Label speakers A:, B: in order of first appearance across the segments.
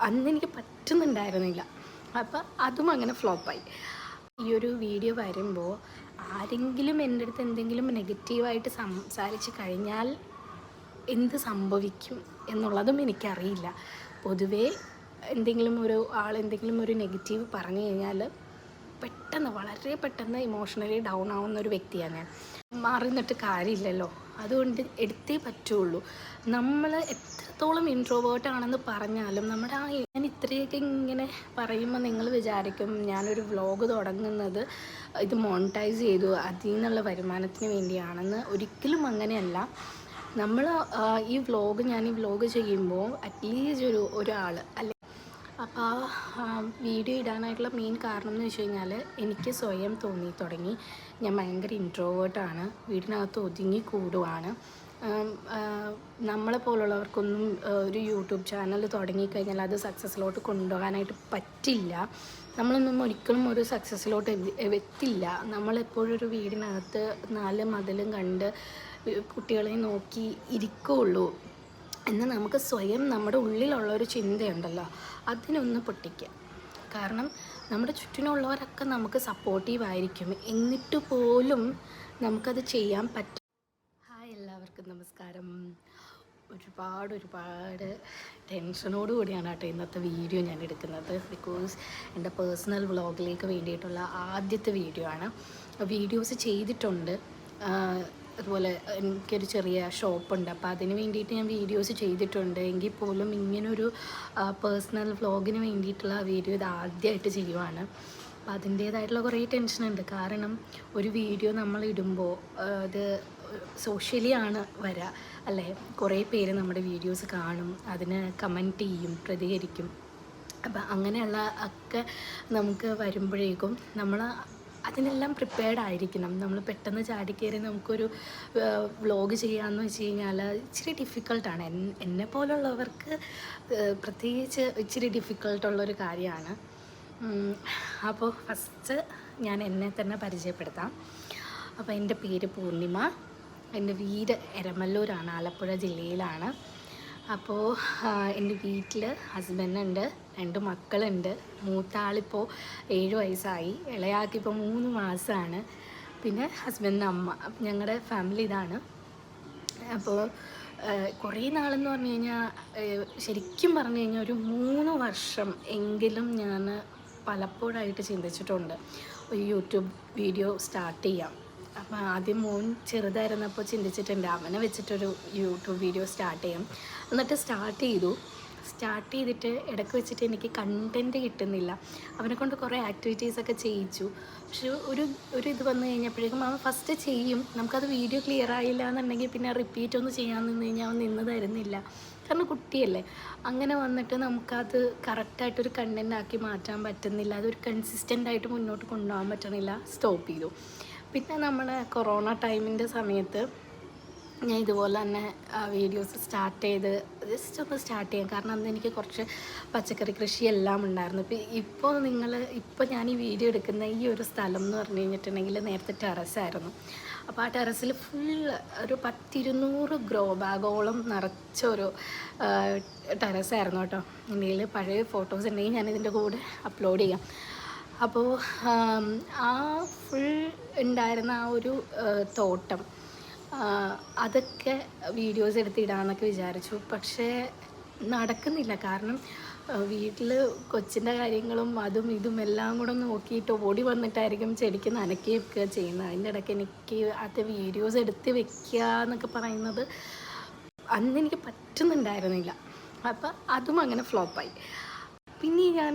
A: അന്ന് എനിക്ക് പറ്റുന്നുണ്ടായിരുന്നില്ല. അപ്പം അതും അങ്ങനെ ഫ്ലോപ്പായി. ഈ ഒരു വീഡിയോ വരുമ്പോൾ ആരെങ്കിലും എന്റെ അടുത്ത് എന്തെങ്കിലും നെഗറ്റീവായിട്ട് സംസാരിച്ച് കഴിഞ്ഞാൽ എന്ത് സംഭവിക്കും എന്നുള്ളതും എനിക്കറിയില്ല. പൊതുവേ എന്തെങ്കിലും ഒരു ആൾ എന്തെങ്കിലും ഒരു നെഗറ്റീവ് പറഞ്ഞു കഴിഞ്ഞാൽ പെട്ടെന്ന് വളരെ പെട്ടെന്ന് ഇമോഷണലി ഡൗൺ ആവുന്ന ഒരു വ്യക്തിയാണ് ഞാൻ. മാറി നിന്നിട്ട് കാര്യമില്ലല്ലോ. അതുകൊണ്ട് എടുത്തേ പറ്റുള്ളൂ. നമ്മൾ എത്രത്തോളം ഇൻട്രോവേർട്ട് ആണെന്ന് പറഞ്ഞാലും നമ്മുടെ ആ ഞാൻ ഇത്രയൊക്കെ ഇങ്ങനെ പറയുമ്പോൾ നിങ്ങൾ വിചാരിക്കും ഞാനൊരു വ്ലോഗ് തുടങ്ങുന്നത് ഇത് മോണിറ്റൈസ് ചെയ്തു അതിൽ നിന്നുള്ള വരുമാനത്തിന് വേണ്ടിയാണെന്ന്. ഒരിക്കലും അങ്ങനെയല്ല. നമ്മൾ ഈ വ്ലോഗ് ഞാൻ ഈ വ്ലോഗ് ചെയ്യുമ്പോൾ അറ്റ്ലീസ്റ്റ് ഒരു ഒരാൾ അല്ലെ അപ്പോൾ വീഡിയോ ഇടാനായിട്ടുള്ള മെയിൻ കാരണം എന്ന് വെച്ച് കഴിഞ്ഞാൽ എനിക്ക് സ്വയം തോന്നി തുടങ്ങി. ഞാൻ ഭയങ്കര ഇൻട്രോവേർട്ടാണ് വീടിനകത്ത് ഒതുങ്ങി കൂടുവാണ്. നമ്മളെ പോലുള്ളവർക്കൊന്നും ഒരു യൂട്യൂബ് ചാനൽ തുടങ്ങിക്കഴിഞ്ഞാൽ അത് സക്സസ്സിലോട്ട് കൊണ്ടുപോകാനായിട്ട് പറ്റില്ല. നമ്മളൊന്നും ഒരിക്കലും ഒരു സക്സസ്സിലോട്ട് എത്തില്ല. നമ്മളെപ്പോഴും ഒരു വീടിനകത്ത് നാല് മതിലും കണ്ട് കുട്ടികളെ നോക്കി ഇരിക്കുള്ളൂ. എന്ന് നമുക്ക് സ്വയം നമ്മുടെ ഉള്ളിലുള്ള ഒരു ചിന്തയുണ്ടല്ലോ അതിനൊന്ന് പൊട്ടിക്കുക. കാരണം നമ്മുടെ ചുറ്റിനുള്ളവരൊക്കെ നമുക്ക് സപ്പോർട്ടീവ് ആയിരിക്കും. എന്നിട്ട് പോലും നമുക്കത് ചെയ്യാൻ പറ്റും ഹായ് എല്ലാവർക്കും നമസ്കാരം. ഒരുപാട് ഒരുപാട് ടെൻഷനോട് കൂടിയാണ് കേട്ടോ ഇന്നത്തെ വീഡിയോ ഞാൻ എടുക്കുന്നത്. ബിക്കോസ് എന്റെ പേഴ്സണൽ വ്ളോഗിലേക്ക് വേണ്ടിയിട്ടുള്ള ആദ്യത്തെ വീഡിയോ ആണ്. വീഡിയോസ് ചെയ്തിട്ടുണ്ട്. അതുപോലെ എനിക്കൊരു ചെറിയ ഷോപ്പുണ്ട്. അപ്പോൾ അതിന് വേണ്ടിയിട്ട് ഞാൻ വീഡിയോസ് ചെയ്തിട്ടുണ്ട്. എങ്കിൽ പോലും ഇങ്ങനൊരു പേഴ്സണൽ വ്ളോഗിന് വേണ്ടിയിട്ടുള്ള വീഡിയോ ഇത് ആദ്യമായിട്ട് ചെയ്യുവാണ്. അപ്പോൾ അതിന്റേതായിട്ടുള്ള കുറേ ടെൻഷനുണ്ട്. കാരണം ഒരു വീഡിയോ നമ്മൾ ഇടുമ്പോൾ അത് സോഷ്യലി ആണ് വരിക അല്ലേ? കുറേ പേര് നമ്മുടെ വീഡിയോസ് കാണും. അതിന് കമന്റ് ചെയ്യും പ്രതികരിക്കും. അപ്പം അങ്ങനെയുള്ള ഒക്കെ നമുക്ക് വരുമ്പോഴേക്കും നമ്മൾ അതിനെല്ലാം പ്രിപ്പയർഡ് ആയിരിക്കണം. നമ്മൾ പെട്ടെന്ന് ചാടിക്കയറി നമുക്കൊരു വ്ളോഗ് ചെയ്യാമെന്ന് വെച്ച് കഴിഞ്ഞാൽ ഇച്ചിരി ഡിഫിക്കൾട്ടാണ് എന്നെ പോലുള്ളവർക്ക് പ്രത്യേകിച്ച് ഇച്ചിരി ഡിഫിക്കൾട്ടുള്ളൊരു കാര്യമാണ്. അപ്പോൾ ഫസ്റ്റ് ഞാൻ എന്നെ തന്നെ പരിചയപ്പെടുത്താം. അപ്പോൾ എന്റെ പേര് പൂർണിമ. എന്റെ വീട് എരമല്ലൂരാണ് ആലപ്പുഴ ജില്ലയിലാണ്. അപ്പോൾ എന്റെ വീട്ടിൽ ഹസ്ബൻഡുണ്ട് രണ്ട് മക്കളുണ്ട്. മൂത്ത ആളിപ്പോൾ ഏഴ് വയസ്സായി. ഇളയാക്കിപ്പോൾ മൂന്ന് മാസമാണ് പിന്നെ ഹസ്ബൻഡിന്റെ അമ്മ. ഞങ്ങളുടെ ഫാമിലി ഇതാണ്. അപ്പോൾ കുറേ നാളെന്ന് പറഞ്ഞു കഴിഞ്ഞാൽ ശരിക്കും പറഞ്ഞു കഴിഞ്ഞാൽ ഒരു മൂന്ന് വർഷം എങ്കിലും ഞാൻ പലപ്പോഴായിട്ട് ചിന്തിച്ചിട്ടുണ്ട്. ഒരു യൂട്യൂബ് വീഡിയോ സ്റ്റാർട്ട് ചെയ്യാം. അപ്പോൾ ആദ്യം മോൻ ചെറുതായിരുന്നപ്പോൾ ചിന്തിച്ചിട്ടുണ്ട്. അവനെ വെച്ചിട്ടൊരു യൂട്യൂബ് വീഡിയോ സ്റ്റാർട്ട് ചെയ്യാം. എന്നിട്ട് സ്റ്റാർട്ട് ചെയ്തു. സ്റ്റാർട്ട് ചെയ്തിട്ട് ഇടയ്ക്ക് വെച്ചിട്ട് എനിക്ക് കണ്ടന്റ് കിട്ടുന്നില്ല. അവനെ കൊണ്ട് കുറേ ആക്ടിവിറ്റീസൊക്കെ ചെയ്യിച്ചു. പക്ഷെ ഒരു ഒരു ഇത് വന്നു കഴിഞ്ഞപ്പോഴേക്കും അവൻ ഫസ്റ്റ് ചെയ്യും. നമുക്കത് വീഡിയോ ക്ലിയർ ആയില്ല എന്നുണ്ടെങ്കിൽ പിന്നെ റിപ്പീറ്റ് ഒന്ന് ചെയ്യാൻ നിന്ന് കഴിഞ്ഞാൽ അവൻ നിന്ന് തരുന്നില്ല. കാരണം കുട്ടിയല്ലേ. അങ്ങനെ വന്നിട്ട് നമുക്കത് കറക്റ്റായിട്ടൊരു കണ്ടന്റ് ആക്കി മാറ്റാൻ പറ്റുന്നില്ല. അതൊരു കൺസിസ്റ്റന്റ് ആയിട്ട് മുന്നോട്ട് കൊണ്ടുപോകാൻ പറ്റണില്ല. സ്റ്റോപ്പ് ചെയ്തു. പിന്നെ നമ്മുടെ കൊറോണ ടൈമിന്റെ സമയത്ത് ഞാൻ ഇതുപോലെ തന്നെ വീഡിയോസ് സ്റ്റാർട്ട് ചെയ്ത് ജസ്റ്റ് ഒന്ന് സ്റ്റാർട്ട് ചെയ്യാം. കാരണം അന്ന് എനിക്ക് കുറച്ച് പച്ചക്കറി കൃഷിയെല്ലാം ഉണ്ടായിരുന്നു. ഇപ്പോൾ ഇപ്പോൾ നിങ്ങൾ ഇപ്പോൾ ഞാൻ ഈ വീഡിയോ എടുക്കുന്ന ഈ ഒരു സ്ഥലം എന്ന് പറഞ്ഞു കഴിഞ്ഞിട്ടുണ്ടെങ്കിൽ നേരത്തെ ടെറസായിരുന്നു അപ്പോൾ ആ ടെറസിൽ ഫുൾ ഒരു പത്തിരുന്നൂറ് ഗ്രോ ബാഗോളം നിറച്ചൊരു ടെറസായിരുന്നു കേട്ടോ. ഇന്ത്യയിൽ പഴയ ഫോട്ടോസ് ഉണ്ടെങ്കിൽ ഞാൻ ഇതിന്റെ കൂടെ അപ്ലോഡ് ചെയ്യാം. അപ്പോൾ ആ ഫുൾ ഉണ്ടായിരുന്ന ആ ഒരു തോട്ടം. അതൊക്കെ വീഡിയോസ് എടുത്തിടാമെന്നൊക്കെ വിചാരിച്ചു. പക്ഷേ നടക്കുന്നില്ല. കാരണം വീട്ടിൽ കൊച്ചിന്റെ കാര്യങ്ങളും അതും ഇതും എല്ലാം കൂടെ നോക്കിയിട്ട് ഓടി വന്നിട്ടായിരിക്കും ചെടിക്ക് നനയ്ക്കുകയൊക്കെ ചെയ്യുന്നത്. അതിന്റെ ഇടയ്ക്ക് എനിക്ക് അത് വീഡിയോസ് എടുത്ത് വെക്കുക എന്നൊക്കെ പറയുന്നത് അന്ന് എനിക്ക് പറ്റുന്നുണ്ടായിരുന്നില്ല. അപ്പം അതും അങ്ങനെ ഫ്ലോപ്പായി. പിന്നെ ഞാൻ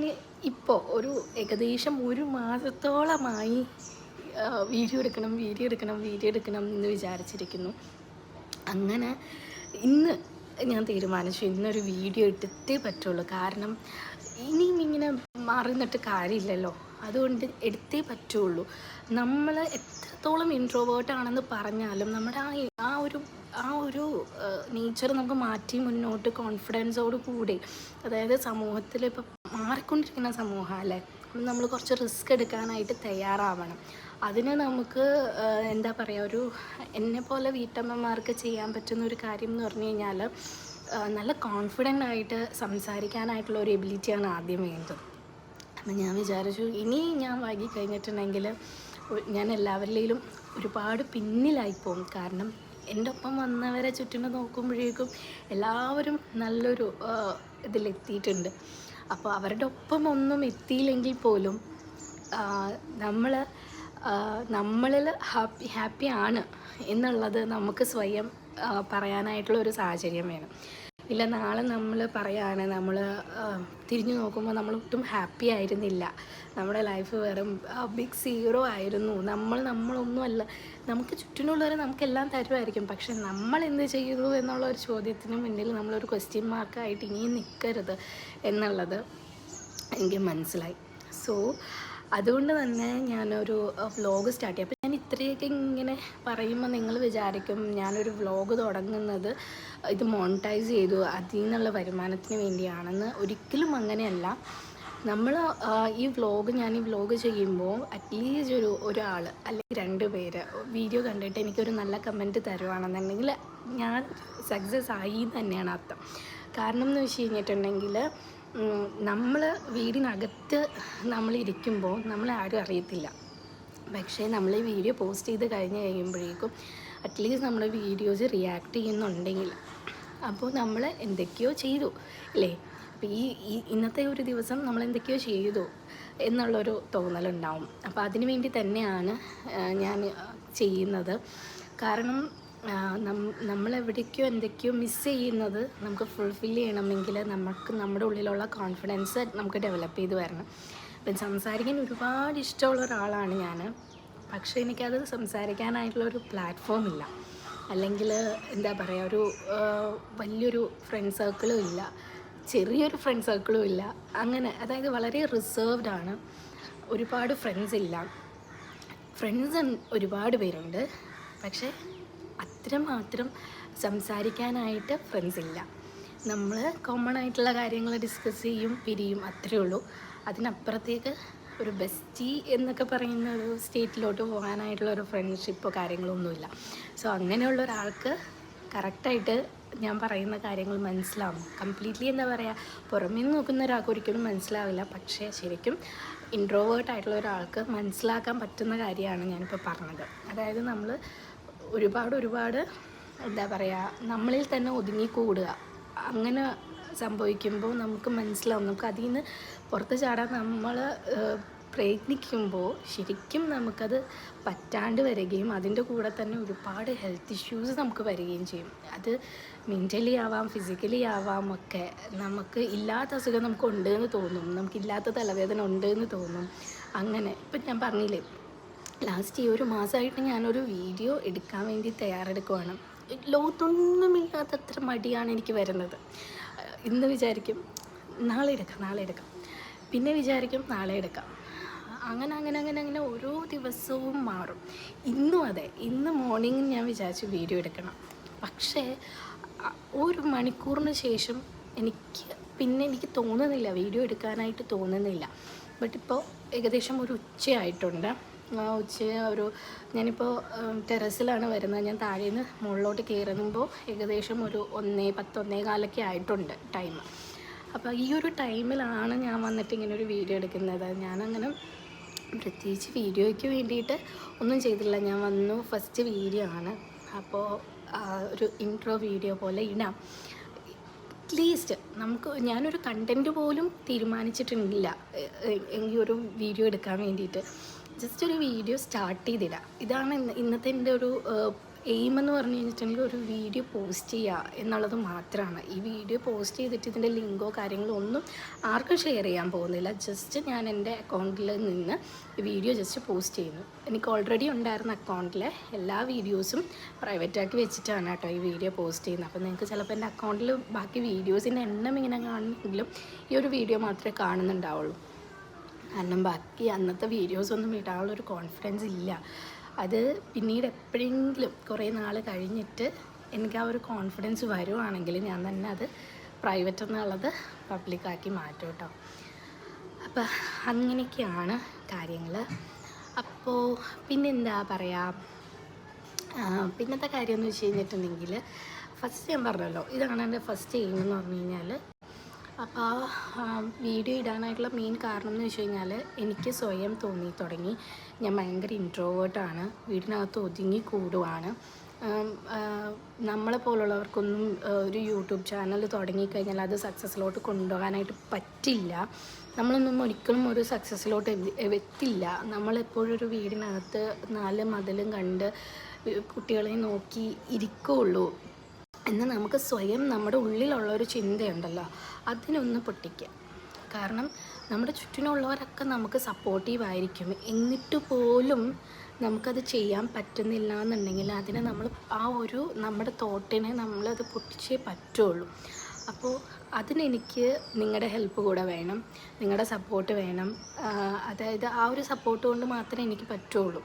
A: ഇപ്പോൾ ഒരു ഏകദേശം ഒരു മാസത്തോളമായി വീഡിയോ എടുക്കണം വീഡിയോ എടുക്കണം വീഡിയോ എടുക്കണം എന്ന് വിചാരിച്ചിരിക്കുന്നു. അങ്ങനെ ഇന്ന് ഞാൻ തീരുമാനിച്ചു ഇന്നൊരു വീഡിയോ എടുത്തേ പറ്റുള്ളൂ. കാരണം ഇനിയും ഇങ്ങനെ മാറി നിന്നിട്ട് കാര്യമില്ലല്ലോ. അതുകൊണ്ട് എടുത്തേ പറ്റുള്ളൂ. നമ്മൾ എത്രത്തോളം ഇൻട്രോവേർട്ട് ആണെന്ന് പറഞ്ഞാലും നമ്മുടെ ആ ആ ഒരു ആ ഒരു നേച്ചർ നമുക്ക് മാറ്റി മുന്നോട്ട് കോൺഫിഡൻസോട് കൂടി അതായത് സമൂഹത്തിൽ ഇപ്പം മാറിക്കൊണ്ടിരിക്കുന്ന സമൂഹം അല്ലേ? നമ്മൾ കുറച്ച് റിസ്ക് എടുക്കാനായിട്ട് തയ്യാറാവണം. അതിന് നമുക്ക് എന്താ പറയുക ഒരു എന്നെ പോലെ വീട്ടമ്മമാർക്ക് ചെയ്യാൻ പറ്റുന്ന ഒരു കാര്യം എന്ന് പറഞ്ഞു കഴിഞ്ഞാൽ നല്ല കോൺഫിഡന്റ് ആയിട്ട് സംസാരിക്കാനായിട്ടുള്ള ഒരു എബിലിറ്റിയാണ് ആദ്യം വേണ്ടത്. അപ്പം ഞാൻ വിചാരിച്ചു ഇനി ഞാൻ വൈകി കഴിഞ്ഞിട്ടുണ്ടെങ്കിൽ ഞാൻ എല്ലാവരിലും ഒരുപാട് പിന്നിലായി പോകും. കാരണം എന്റെ ഒപ്പം വന്നവരെ ചുറ്റിനും നോക്കുമ്പോഴേക്കും എല്ലാവരും നല്ലൊരു ഇതിലെത്തിയിട്ടുണ്ട്. അപ്പോൾ അവരുടെ ഒപ്പം ഒന്നും എത്തിയില്ലെങ്കിൽ പോലും നമ്മൾ നമ്മളിൽ ഹാപ്പി ഹാപ്പി ആണ് എന്നുള്ളത് നമുക്ക് സ്വയം പറയാനായിട്ടുള്ള ഒരു സാഹചര്യം വേണം. ഇല്ല നാളെ നമ്മൾ പറയാണ് നമ്മൾ തിരിഞ്ഞു നോക്കുമ്പോൾ നമ്മൾ ഒട്ടും ഹാപ്പി ആയിരുന്നില്ല. നമ്മുടെ ലൈഫ് വെറും ബിഗ് സീറോ ആയിരുന്നു. നമ്മൾ നമ്മളൊന്നുമല്ല. നമുക്ക് ചുറ്റിനുള്ളവർ നമുക്കെല്ലാം തരുമായിരിക്കും. പക്ഷെ നമ്മൾ എന്ത് ചെയ്യുന്നു എന്നുള്ള ഒരു ചോദ്യത്തിന് മുന്നിൽ നമ്മളൊരു ക്വസ്റ്റ്യൻ മാർക്കായിട്ട് ഇനിയും നിൽക്കരുത് എന്നുള്ളത് എനിക്ക് മനസ്സിലായി. സോ അതുകൊണ്ട് തന്നെ ഞാനൊരു വ്ലോഗ് സ്റ്റാർട്ട് ചെയ്യും. അപ്പോൾ ഞാൻ ഇത്രയൊക്കെ ഇങ്ങനെ പറയുമ്പോൾ നിങ്ങൾ വിചാരിക്കും ഞാനൊരു വ്ലോഗ് തുടങ്ങുന്നത് ഇത് മോണിറ്റൈസ് ചെയ്തു അതിൽ നിന്നുള്ള വരുമാനത്തിന് വേണ്ടിയാണെന്ന്. ഒരിക്കലും അങ്ങനെയല്ല. നമ്മൾ ഈ വ്ലോഗ് ഞാൻ ഈ വ്ലോഗ് ചെയ്യുമ്പോൾ അറ്റ്ലീസ്റ്റ് ഒരു ഒരാൾ അല്ലെങ്കിൽ രണ്ട് പേര് വീഡിയോ കണ്ടിട്ട് എനിക്കൊരു നല്ല കമന്റ് തരുവാണെന്നുണ്ടെങ്കിൽ ഞാൻ സക്സസ് ആയി തന്നെയാണ് അർത്ഥം. കാരണം എന്ന് വെച്ച് കഴിഞ്ഞിട്ടുണ്ടെങ്കിൽ നമ്മൾ വീടിനകത്ത് നമ്മളിരിക്കുമ്പോൾ നമ്മളെ ആരും അറിയത്തില്ല. പക്ഷേ നമ്മൾ ഈ വീഡിയോ പോസ്റ്റ് ചെയ്ത് കഴിഞ്ഞ് കഴിയുമ്പോഴേക്കും അറ്റ്ലീസ്റ്റ് നമ്മുടെ വീഡിയോസ് റിയാക്ട് ചെയ്യുന്നുണ്ടെങ്കിൽ അപ്പോൾ നമ്മൾ എന്തൊക്കെയോ ചെയ്തു അല്ലേ? അപ്പോൾ ഈ ഇന്നത്തെ ഒരു ദിവസം നമ്മൾ എന്തൊക്കെയോ ചെയ്തു എന്നുള്ളൊരു തോന്നലുണ്ടാവും. അപ്പോൾ അതിനു വേണ്ടി തന്നെയാണ് ഞാൻ ചെയ്യുന്നത്. കാരണം നമ്മളെവിടേക്കോ എന്തൊക്കെയോ മിസ് ചെയ്യുന്നത് നമുക്ക് ഫുൾഫിൽ ചെയ്യണമെങ്കിൽ നമുക്ക് നമ്മുടെ ഉള്ളിലുള്ള കോൺഫിഡൻസ് നമുക്ക് ഡെവലപ്പ് ചെയ്ത് വരണം. ഇപ്പം സംസാരിക്കാൻ ഒരുപാട് ഇഷ്ടമുള്ള ഒരാളാണ് ഞാൻ. പക്ഷേ എനിക്കത് സംസാരിക്കാനായിട്ടുള്ള ഒരു പ്ലാറ്റ്ഫോം ഇല്ല. അല്ലെങ്കിൽ എന്താ പറയുക ഒരു വലിയൊരു ഫ്രണ്ട് സർക്കിളും ഇല്ല. ചെറിയൊരു ഫ്രണ്ട് സർക്കിളും ഇല്ല. അങ്ങനെ അതായത് വളരെ റിസർവ്ഡ് ആണ്. ഒരുപാട് ഫ്രണ്ട്സ് ഇല്ല. ഫ്രണ്ട്സ് ഒരുപാട് പേരുണ്ട്. പക്ഷേ അത്രമാത്രം സംസാരിക്കാനായിട്ട് ഫ്രണ്ട്സ് ഇല്ല. നമ്മൾ കോമൺ ആയിട്ടുള്ള കാര്യങ്ങൾ ഡിസ്കസ് ചെയ്യും പിരിയും അത്രയേ ഉള്ളൂ. അതിനപ്പുറത്തേക്ക് ഒരു ബെസ്റ്റി എന്നൊക്കെ പറയുന്ന ഒരു സ്റ്റേറ്റിലോട്ട് പോകാനായിട്ടുള്ള ഒരു ഫ്രണ്ട്ഷിപ്പോ കാര്യങ്ങളൊന്നുമില്ല സോ അങ്ങനെയുള്ള ഒരാൾക്ക് കറക്റ്റായിട്ട് ഞാൻ പറയുന്ന കാര്യങ്ങൾ മനസ്സിലാവും. കംപ്ലീറ്റ്ലി എന്താ പറയുക പുറമേ നിന്ന് നോക്കുന്ന ഒരാൾക്ക് ഒരിക്കലും മനസ്സിലാവില്ല. പക്ഷേ ശരിക്കും ഇൻട്രോവേർട്ട് ആയിട്ടുള്ള ഒരാൾക്ക് മനസ്സിലാക്കാൻ പറ്റുന്ന കാര്യമാണ് ഞാനിപ്പോൾ പറഞ്ഞത്. അതായത് നമ്മൾ ഒരുപാട് ഒരുപാട് എന്താ പറയുക നമ്മളിൽ തന്നെ ഒതുങ്ങിക്കൂടുക. അങ്ങനെ സംഭവിക്കുമ്പോൾ നമുക്ക് മനസ്സിലാവും നമുക്ക് അതിൽ നിന്ന് പുറത്ത് ചാടാൻ നമ്മൾ പ്രയത്നിക്കുമ്പോൾ ശരിക്കും നമുക്കത് പറ്റാണ്ട് വരികയും അതിന്റെ കൂടെ തന്നെ ഒരുപാട് ഹെൽത്ത് ഇഷ്യൂസ് നമുക്ക് വരികയും ചെയ്യും. അത് മെന്റലി ആവാം ഫിസിക്കലി ആവാം ഒക്കെ നമുക്ക് ഇല്ലാത്ത അസുഖം നമുക്ക് ഉണ്ട് എന്ന് തോന്നും നമുക്കില്ലാത്ത തലവേദന ഉണ്ട് എന്ന് തോന്നും. അങ്ങനെ. ഇപ്പം ഞാൻ പറഞ്ഞില്ലേ ലാസ്റ്റ് ഈ ഒരു മാസമായിട്ട് ഞാനൊരു വീഡിയോ എടുക്കാൻ വേണ്ടി തയ്യാറെടുക്കുവാണ്. ലോകത്തൊന്നുമില്ലാത്തത്ര മടിയാണ് എനിക്ക് വരുന്നത്. ഇന്ന് വിചാരിക്കും നാളെ എടുക്കാം നാളെ എടുക്കാം. പിന്നെ വിചാരിക്കും നാളെ എടുക്കാം. അങ്ങനെ അങ്ങനെ അങ്ങനെ അങ്ങനെ ഓരോ ദിവസവും മാറും. ഇന്നും അതെ ഇന്ന് മോർണിംഗ് ഞാൻ വിചാരിച്ചു വീഡിയോ എടുക്കണം. പക്ഷേ ഒരു മണിക്കൂറിന് ശേഷം എനിക്ക് പിന്നെ എനിക്ക് തോന്നുന്നില്ല വീഡിയോ എടുക്കാനായിട്ട് തോന്നുന്നില്ല. ബട്ട് ഇപ്പോൾ ഏകദേശം ഒരു ഉച്ചയായിട്ടുണ്ട്. ഉച്ച ഒരു ഞാനിപ്പോൾ ടെറസിലാണ് വരുന്നത്. ഞാൻ താഴെ നിന്ന് മുകളിലോട്ട് കയറുമ്പോൾ ഏകദേശം ഒരു ഒന്നേ പത്തൊന്നേ കാലൊക്കെ ആയിട്ടുണ്ട് ടൈം. അപ്പോൾ ഈ ഒരു ടൈമിലാണ് ഞാൻ വന്നിട്ട് ഇങ്ങനെ ഒരു വീഡിയോ എടുക്കുന്നത്. ഞാനങ്ങനെ പ്രത്യേകിച്ച് വീഡിയോയ്ക്ക് വേണ്ടിയിട്ട് ഒന്നും ചെയ്തില്ല ഞാൻ വന്നു ഫസ്റ്റ് വീഡിയോ ആണ്. അപ്പോൾ ഒരു ഇൻട്രോ വീഡിയോ പോലെ ഇടാം. അറ്റ്ലീസ്റ്റ് നമുക്ക് ഞാനൊരു കണ്ടന്റ് പോലും തീരുമാനിച്ചിട്ടില്ല. ഈ ഒരു വീഡിയോ എടുക്കാൻ വേണ്ടിയിട്ട്. ജസ്റ്റ് ഒരു വീഡിയോ സ്റ്റാർട്ട് ചെയ്തിടാം ഇതാണ് ഇന്ന് ഇന്നത്തെ എന്റെ ഒരു എയിം എന്ന് പറഞ്ഞു കഴിഞ്ഞിട്ടുണ്ടെങ്കിൽ ഒരു വീഡിയോ പോസ്റ്റ് ചെയ്യുക എന്നുള്ളത് മാത്രമാണ് ഈ വീഡിയോ പോസ്റ്റ് ചെയ്തിട്ട് ഇതിന്റെ ലിങ്കോ കാര്യങ്ങളോ ഒന്നും ആർക്കും ഷെയർ ചെയ്യാൻ പോകുന്നില്ല. ജസ്റ്റ് ഞാൻ എന്റെ അക്കൗണ്ടിൽ നിന്ന് വീഡിയോ ജസ്റ്റ് പോസ്റ്റ് ചെയ്യുന്നു. എനിക്ക് ഓൾറെഡി ഉണ്ടായിരുന്ന അക്കൗണ്ടിലെ എല്ലാ വീഡിയോസും പ്രൈവറ്റാക്കി വെച്ചിട്ടാണ് കേട്ടോ ഈ വീഡിയോ പോസ്റ്റ് ചെയ്യുന്നത്. അപ്പോൾ നിങ്ങൾക്ക് ചിലപ്പോൾ എന്റെ അക്കൗണ്ടിൽ ബാക്കി വീഡിയോസിന്റെ എണ്ണം ഇങ്ങനെ കാണുമെങ്കിലും ഈ ഒരു വീഡിയോ മാത്രമേ കാണുന്നുണ്ടാവുള്ളൂ. കാരണം ബാക്കി അന്നത്തെ വീഡിയോസ് ഒന്നും ഇടാനുള്ളൊരു കോൺഫിഡൻസ് ഇല്ല. അത് പിന്നീട് എപ്പോഴെങ്കിലും കുറേ നാൾ കഴിഞ്ഞിട്ട് എനിക്ക് ആ ഒരു കോൺഫിഡൻസ് വരുവാണെങ്കിൽ ഞാൻ തന്നെ അത് പ്രൈവറ്റ് എന്നുള്ളത് പബ്ലിക്കാക്കി മാറ്റും കേട്ടോ അപ്പം അങ്ങനെയൊക്കെയാണ് കാര്യങ്ങൾ അപ്പോൾ പിന്നെന്താ പറയുക പിന്നത്തെ കാര്യം എന്ന് വെച്ച് കഴിഞ്ഞിട്ടുണ്ടെങ്കിൽ ഫസ്റ്റ് ഞാൻ പറഞ്ഞല്ലോ ഇതാണ് എന്റെ ഫസ്റ്റ് എയിം എന്ന് പറഞ്ഞു കഴിഞ്ഞാൽ അപ്പോൾ വീഡിയോ ഇടാനായിട്ടുള്ള മെയിൻ കാരണം എന്ന് വെച്ച് കഴിഞ്ഞാൽ എനിക്ക് സ്വയം തോന്നി തുടങ്ങി. ഞാൻ ഭയങ്കര ഇൻട്രോവേർട്ടാണ് വീടിനകത്ത് ഒതുങ്ങി കൂടുവാണ്. നമ്മളെ പോലുള്ളവർക്കൊന്നും ഒരു യൂട്യൂബ് ചാനൽ തുടങ്ങിക്കഴിഞ്ഞാൽ അത് സക്സസ്സിലോട്ട് കൊണ്ടുപോകാനായിട്ട് പറ്റില്ല. നമ്മളൊന്നും ഒരിക്കലും ഒരു സക്സസ്സിലോട്ട് എത്തില്ല. നമ്മളെപ്പോഴും ഒരു വീടിനകത്ത് നാല് മതിലും കണ്ട് കുട്ടികളെ നോക്കി ഇരിക്കുള്ളൂ. എന്ന് നമുക്ക് സ്വയം നമ്മുടെ ഉള്ളിലുള്ള ഒരു ചിന്തയുണ്ടല്ലോ. അതിനൊന്ന് പൊട്ടിക്കുക. കാരണം നമ്മുടെ ചുറ്റിനുള്ളവരൊക്കെ നമുക്ക് സപ്പോർട്ടീവ് ആയിരിക്കും. എന്നിട്ട് പോലും നമുക്കത് ചെയ്യാൻ പറ്റുന്നില്ല എന്നുണ്ടെങ്കിൽ അതിനെ നമ്മൾ ആ ഒരു നമ്മുടെ തോട്ടിനെ നമ്മളത് പൊട്ടിച്ചേ പറ്റുള്ളൂ. അപ്പോൾ അതിനെനിക്ക് നിങ്ങളുടെ ഹെൽപ്പ് കൂടെ വേണം. നിങ്ങളുടെ സപ്പോർട്ട് വേണം. അതായത് ആ ഒരു സപ്പോർട്ട് കൊണ്ട് മാത്രമേ എനിക്ക് പറ്റുള്ളൂ.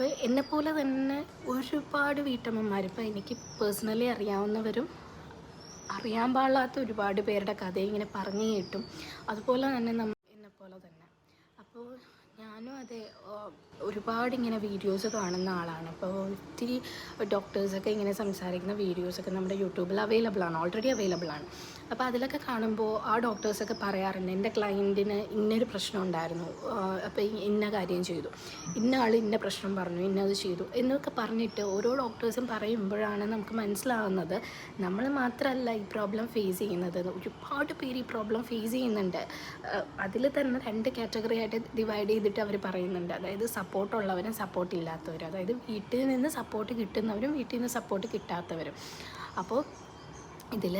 A: അപ്പോൾ എന്നെപ്പോലെ തന്നെ ഒരുപാട് വീട്ടമ്മമാർ ഇപ്പോൾ എനിക്ക് പേഴ്സണലി അറിയാവുന്നവരും അറിയാൻ പാടില്ലാത്ത ഒരുപാട് പേരുടെ കഥ ഇങ്ങനെ പറഞ്ഞു കേട്ടും. അതുപോലെ തന്നെ നമ്മൾ എന്നെ പോലെ തന്നെ. അപ്പോൾ ഞാനും അതെ ഒരുപാട് ഇങ്ങനെ വീഡിയോസ് കാണുന്ന ആളാണ്. അപ്പോൾ ഒത്തിരി ഡോക്ടേഴ്സൊക്കെ ഇങ്ങനെ സംസാരിക്കുന്ന വീഡിയോസൊക്കെ നമ്മുടെ യൂട്യൂബിൽ അവൈലബിൾ ആണ്. ഓൾറെഡി അവൈലബിൾ ആണ്. അപ്പോൾ അതിലൊക്കെ കാണുമ്പോൾ ആ ഡോക്ടേഴ്സൊക്കെ പറയാറുണ്ട് എന്റെ ക്ലയന്റിന് ഇന്നൊരു പ്രശ്നം ഉണ്ടായിരുന്നു. അപ്പോൾ ഇന്ന കാര്യം ചെയ്തു. ഇന്ന ആൾ ഇന്ന പ്രശ്നം പറഞ്ഞു ഇന്നത് ചെയ്തു. എന്നൊക്കെ പറഞ്ഞിട്ട് ഓരോ ഡോക്ടേഴ്സും പറയുമ്പോഴാണ് നമുക്ക് മനസ്സിലാവുന്നത് നമ്മൾ മാത്രമല്ല ഈ പ്രോബ്ലം ഫേസ് ചെയ്യുന്നത്. ഒരുപാട് പേര് ഈ പ്രോബ്ലം ഫേസ് ചെയ്യുന്നുണ്ട്. അതിൽ തന്നെ രണ്ട് കാറ്റഗറി ആയിട്ട് ഡിവൈഡ് ചെയ്തിട്ട് അവർ പറയുന്നുണ്ട്. അതായത് സപ്പോർട്ട് ഉള്ളവരും സപ്പോർട്ട് ഇല്ലാത്തവരും അതായത് വീട്ടിൽ നിന്ന് സപ്പോർട്ട് കിട്ടുന്നവരും വീട്ടിൽ നിന്ന് സപ്പോർട്ട് കിട്ടാത്തവരും. അപ്പോൾ ഇതിൽ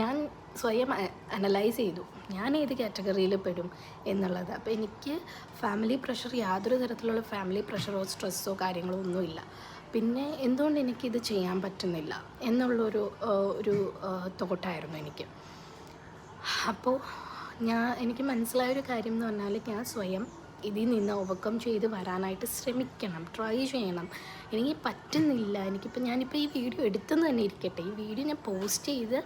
A: ഞാൻ സ്വയം അനലൈസ് ചെയ്തു. ഞാൻ ഏത് കാറ്റഗറിയിൽ പെടും എന്നുള്ളത്. അപ്പോൾ എനിക്ക് ഫാമിലി പ്രഷർ യാതൊരു തരത്തിലുള്ള ഫാമിലി പ്രഷറോ സ്ട്രെസ്സോ കാര്യങ്ങളോ ഒന്നുമില്ല. പിന്നെ എന്തുകൊണ്ട് എനിക്കിത് ചെയ്യാൻ പറ്റുന്നില്ല എന്നുള്ളൊരു ഒരു തോട്ടായിരുന്നു എനിക്ക്. അപ്പോൾ ഞാൻ എനിക്ക് മനസ്സിലായൊരു കാര്യം എന്ന് പറഞ്ഞാൽ ഞാൻ സ്വയം ഇതിൽ നിന്ന് ഓവർകം ചെയ്ത് വരാനായിട്ട് ശ്രമിക്കണം ട്രൈ ചെയ്യണം. എനിക്ക് പറ്റുന്നില്ല. എനിക്കിപ്പോൾ ഞാനിപ്പോൾ ഈ വീഡിയോ എടുത്തെന്ന് തന്നെ ഇരിക്കട്ടെ. ഈ വീഡിയോ ഞാൻ പോസ്റ്റ് ചെയ്ത്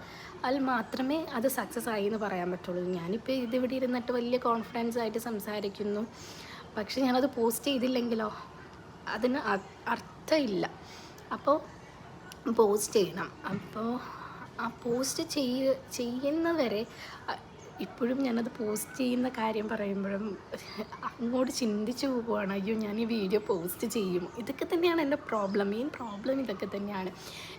A: അതിൽ മാത്രമേ അത് സക്സസ് ആയി എന്ന് പറയാൻ പറ്റുള്ളൂ. ഞാനിപ്പോൾ ഇതിവിടെ ഇരുന്നിട്ട് വലിയ കോൺഫിഡൻസ് ആയിട്ട് സംസാരിക്കുന്നു. പക്ഷെ ഞാനത് പോസ്റ്റ് ചെയ്തില്ലെങ്കിലോ? അതിന് അർത്ഥമില്ല. അപ്പോൾ പോസ്റ്റ് ചെയ്യണം. അപ്പോൾ ആ പോസ്റ്റ് ചെയ്യ ചെയ്യുന്നവരെ ഇപ്പോഴും ഞാനത് പോസ്റ്റ് ചെയ്യുന്ന കാര്യം പറയുമ്പോഴും അങ്ങോട്ട് ചിന്തിച്ചു പോവുകയാണ്. അയ്യോ ഞാൻ ഈ വീഡിയോ പോസ്റ്റ് ചെയ്യും. ഇതൊക്കെ തന്നെയാണ് എന്റെ പ്രോബ്ലം. മെയിൻ പ്രോബ്ലം ഇതൊക്കെ തന്നെയാണ്.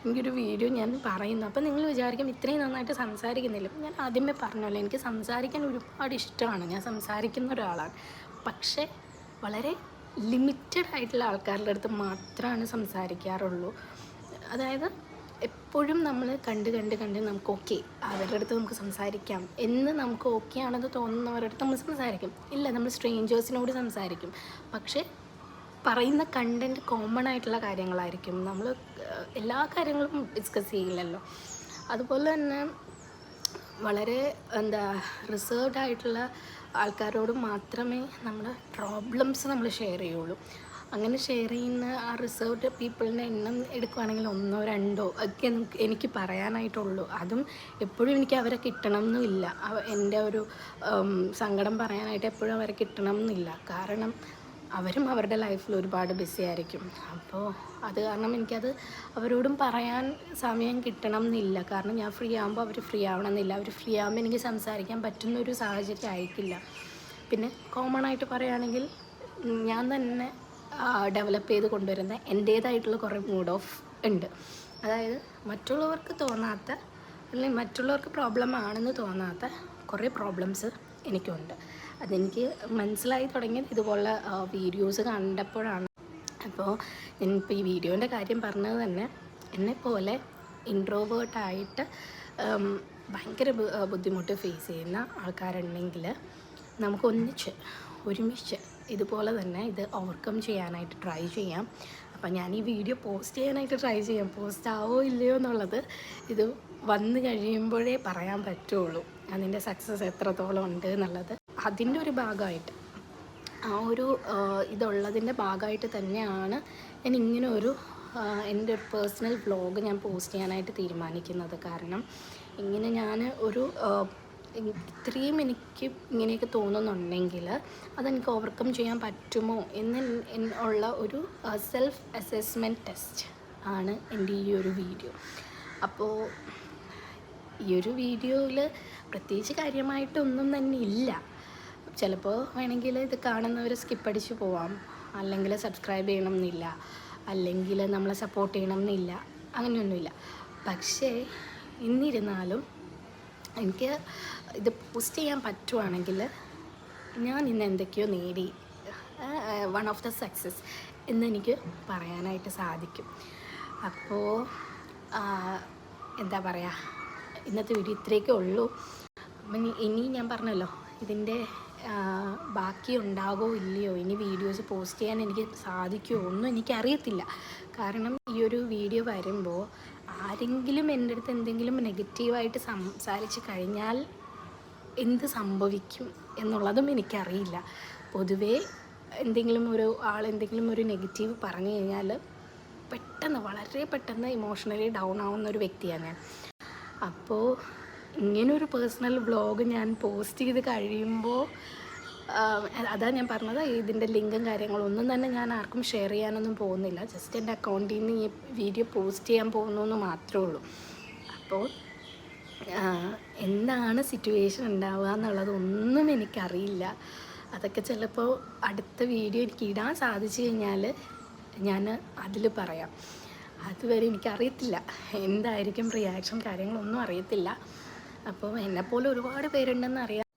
A: എനിക്കൊരു വീഡിയോ ഞാൻ പറയുന്നു. അപ്പോൾ നിങ്ങൾ വിചാരിക്കും ഇത്രയും നന്നായിട്ട് സംസാരിക്കുന്നില്ല. ഞാൻ ആദ്യമേ പറഞ്ഞല്ലോ എനിക്ക് സംസാരിക്കാൻ ഒരുപാട് ഇഷ്ടമാണ്. ഞാൻ സംസാരിക്കുന്ന ഒരാളാണ്. പക്ഷേ വളരെ ലിമിറ്റഡ് ആയിട്ടുള്ള ആൾക്കാരുടെ അടുത്ത് മാത്രമാണ് സംസാരിക്കാറുള്ളൂ. അതായത് എപ്പോഴും നമ്മൾ കണ്ട് കണ്ട് കണ്ട് നമുക്ക് ഓക്കെ അവരുടെ അടുത്ത് നമുക്ക് സംസാരിക്കാം. എന്ന് നമുക്ക് ഓക്കെ ആണെന്ന് തോന്നുന്നവരുടെ അടുത്ത് നമ്മൾ സംസാരിക്കും. ഇല്ല നമ്മൾ സ്ട്രേഞ്ചേഴ്സിനോട് സംസാരിക്കും. പക്ഷേ പറയുന്ന കണ്ടന്റ് കോമൺ ആയിട്ടുള്ള കാര്യങ്ങളായിരിക്കും. നമ്മൾ എല്ലാ കാര്യങ്ങളും ഡിസ്കസ് ചെയ്യില്ലല്ലോ. അതുപോലെ തന്നെ വളരെ എന്താ റിസേർവ്ഡ് ആയിട്ടുള്ള ആൾക്കാരോട് മാത്രമേ നമ്മുടെ പ്രോബ്ലംസ് നമ്മൾ ഷെയർ ചെയ്യുള്ളൂ. അങ്ങനെ ഷെയർ ചെയ്യുന്ന ആ റിസർവ്ഡ് പീപ്പിളിന്റെ എണ്ണം എടുക്കുവാണെങ്കിൽ ഒന്നോ രണ്ടോ ഒക്കെ എനിക്ക് പറയാനായിട്ടുള്ളൂ. അതും എപ്പോഴും എനിക്ക് അവരെ കിട്ടണം എന്നുമില്ല എന്റെ ഒരു സങ്കടം പറയാനായിട്ട് എപ്പോഴും അവരെ കിട്ടണം എന്നില്ല കാരണം അവരും അവരുടെ ലൈഫിൽ ഒരുപാട് ബിസി ആയിരിക്കും. അപ്പോൾ അത് കാരണം എനിക്കത് അവരോടും പറയാൻ സമയം കിട്ടണം എന്നില്ല കാരണം ഞാൻ ഫ്രീ ആകുമ്പോൾ അവർ ഫ്രീ ആവണം എന്നില്ല അവർ ഫ്രീ ആകുമ്പോൾ എനിക്ക് സംസാരിക്കാൻ പറ്റുന്ന ഒരു സാഹചര്യം ആയിരിക്കില്ല പിന്നെ കോമൺ ആയിട്ട് പറയുകയാണെങ്കിൽ ഞാൻ തന്നെ ഡെവലപ്പ് ചെയ്ത് കൊണ്ടുവരുന്ന എന്റേതായിട്ടുള്ള കുറേ മൂഡ് ഓഫ് ഉണ്ട്. അതായത് മറ്റുള്ളവർക്ക് തോന്നാത്ത അല്ലെങ്കിൽ മറ്റുള്ളവർക്ക് പ്രോബ്ലം ആണെന്ന് തോന്നാത്ത കുറേ പ്രോബ്ലംസ് എനിക്കുണ്ട്. അതെനിക്ക് മനസ്സിലായി തുടങ്ങിയത് ഇതുപോലുള്ള വീഡിയോസ് കണ്ടപ്പോഴാണ്. അപ്പോൾ ഞാനിപ്പോൾ ഈ വീഡിയോന്റെ കാര്യം പറഞ്ഞത് തന്നെ എന്നെപ്പോലെ ഇൻട്രോവേർട്ടായിട്ട് ഭയങ്കര ബുദ്ധിമുട്ട് ഫേസ് ചെയ്യുന്ന ആൾക്കാരുണ്ടെങ്കിൽ നമുക്ക് ഒന്നിച്ച് ഒരുമിച്ച് ഇതുപോലെ തന്നെ ഇത് ഓവർകം ചെയ്യാനായിട്ട് ട്രൈ ചെയ്യാം. അപ്പം ഞാൻ ഈ വീഡിയോ പോസ്റ്റ് ചെയ്യാനായിട്ട് ട്രൈ ചെയ്യാം. പോസ്റ്റ് ആവോ ഇല്ലയോ എന്നുള്ളത് ഇത് വന്നു കഴിയുമ്പോഴേ പറയാൻ പറ്റുള്ളൂ. അതിന്റെ സക്സസ് എത്രത്തോളം ഉണ്ട് എന്നുള്ളത്. അതിന്റെ ഒരു ഭാഗമായിട്ട് ആ ഒരു ഇതുള്ളതിന്റെ ഭാഗമായിട്ട് തന്നെയാണ് ഞാൻ ഇങ്ങനെ ഒരു എന്റെ ഒരു പേഴ്സണൽ വ്ലോഗ് ഞാൻ പോസ്റ്റ് ചെയ്യാനായിട്ട് തീരുമാനിക്കുന്നത്. കാരണം ഇങ്ങനെ ഞാൻ ഒരു ഇത്രയും എനിക്ക് ഇങ്ങനെയൊക്കെ തോന്നുന്നുണ്ടെങ്കിൽ അതെനിക്ക് ഓവർകം ചെയ്യാൻ പറ്റുമോ എന്ന് ഉള്ള ഒരു സെൽഫ് അസസ്മെന്റ് ടെസ്റ്റ് ആണ് എന്റെ ഈ ഒരു വീഡിയോ അപ്പോൾ ഈ ഒരു വീഡിയോയിൽ പ്രത്യേകിച്ച് കാര്യമായിട്ടൊന്നും തന്നെ ഇല്ല. ചിലപ്പോൾ വേണമെങ്കിൽ ഇത് കാണുന്നവർ സ്കിപ്പ് അടിച്ച് പോവാം. അല്ലെങ്കിൽ സബ്സ്ക്രൈബ് ചെയ്യണം എന്നില്ല അല്ലെങ്കിൽ നമ്മളെ സപ്പോർട്ട് ചെയ്യണം എന്നില്ല അങ്ങനെയൊന്നുമില്ല. പക്ഷേ എന്നിരുന്നാലും എനിക്ക് ഇത് പോസ്റ്റ് ചെയ്യാൻ പറ്റുവാണെങ്കിൽ ഞാൻ ഇന്ന് എന്തൊക്കെയോ നേടി. വൺ ഓഫ് ദ സക്സസ് എന്ന് എനിക്ക് പറയാനായിട്ട് സാധിക്കും. അപ്പോൾ എന്താ പറയുക ഇന്നത്തെ വീഡിയോ ഇത്രയൊക്കെ ഉള്ളൂ. ഇനി- ഇനി ഞാൻ പറഞ്ഞല്ലോ ഇതിന്റെ ബാക്കി ഉണ്ടാകോ ഇല്ലയോ ഇനി വീഡിയോസ് പോസ്റ്റ് ചെയ്യാൻ എനിക്ക് സാധിക്കുമോ ഒന്നും എനിക്കറിയത്തില്ല. കാരണം ഈ ഒരു വീഡിയോ വരുമ്പോൾ ആരെങ്കിലും എന്റെ അടുത്ത് എന്തെങ്കിലും നെഗറ്റീവായിട്ട് സംസാരിച്ച് കഴിഞ്ഞാൽ എന്ത് സംഭവിക്കും എന്നുള്ളതും എനിക്കറിയില്ല. പൊതുവേ എന്തെങ്കിലും ഒരു ആൾ എന്തെങ്കിലും ഒരു നെഗറ്റീവ് പറഞ്ഞു കഴിഞ്ഞാൽ പെട്ടെന്ന് വളരെ പെട്ടെന്ന് ഇമോഷണലി ഡൗൺ ആവുന്ന ഒരു വ്യക്തിയാണ് ഞാൻ. അപ്പോൾ ഇങ്ങനൊരു പേഴ്സണൽ വ്ളോഗ് ഞാൻ പോസ്റ്റ് ചെയ്ത് കഴിയുമ്പോൾ അതാണ് ഞാൻ പറഞ്ഞത് ഇതിന്റെ ലിങ്കും കാര്യങ്ങളും ഒന്നും തന്നെ ഞാൻ ആർക്കും ഷെയർ ചെയ്യാനൊന്നും പോകുന്നില്ല. ജസ്റ്റ് എന്റെ അക്കൗണ്ടിൽ നിന്ന് ഈ വീഡിയോ പോസ്റ്റ് ചെയ്യാൻ പോകുന്നു എന്ന് മാത്രമേ ഉള്ളൂ. അപ്പോൾ എന്താണ് സിറ്റുവേഷൻ ഉണ്ടാവുക എന്നുള്ളത് എന്നുള്ളതൊന്നും എനിക്കറിയില്ല. അതൊക്കെ ചിലപ്പോൾ അടുത്ത വീഡിയോ എനിക്ക് ഇടാൻ സാധിച്ചു കഴിഞ്ഞാൽ ഞാൻ അതിൽ പറയാം. അതുവരെ എനിക്കറിയത്തില്ല. എന്തായിരിക്കും റിയാക്ഷൻ കാര്യങ്ങളൊന്നും അറിയത്തില്ല. അപ്പോൾ എന്നെപ്പോലെ ഒരുപാട് പേരുണ്ടെന്ന് അറിയാം.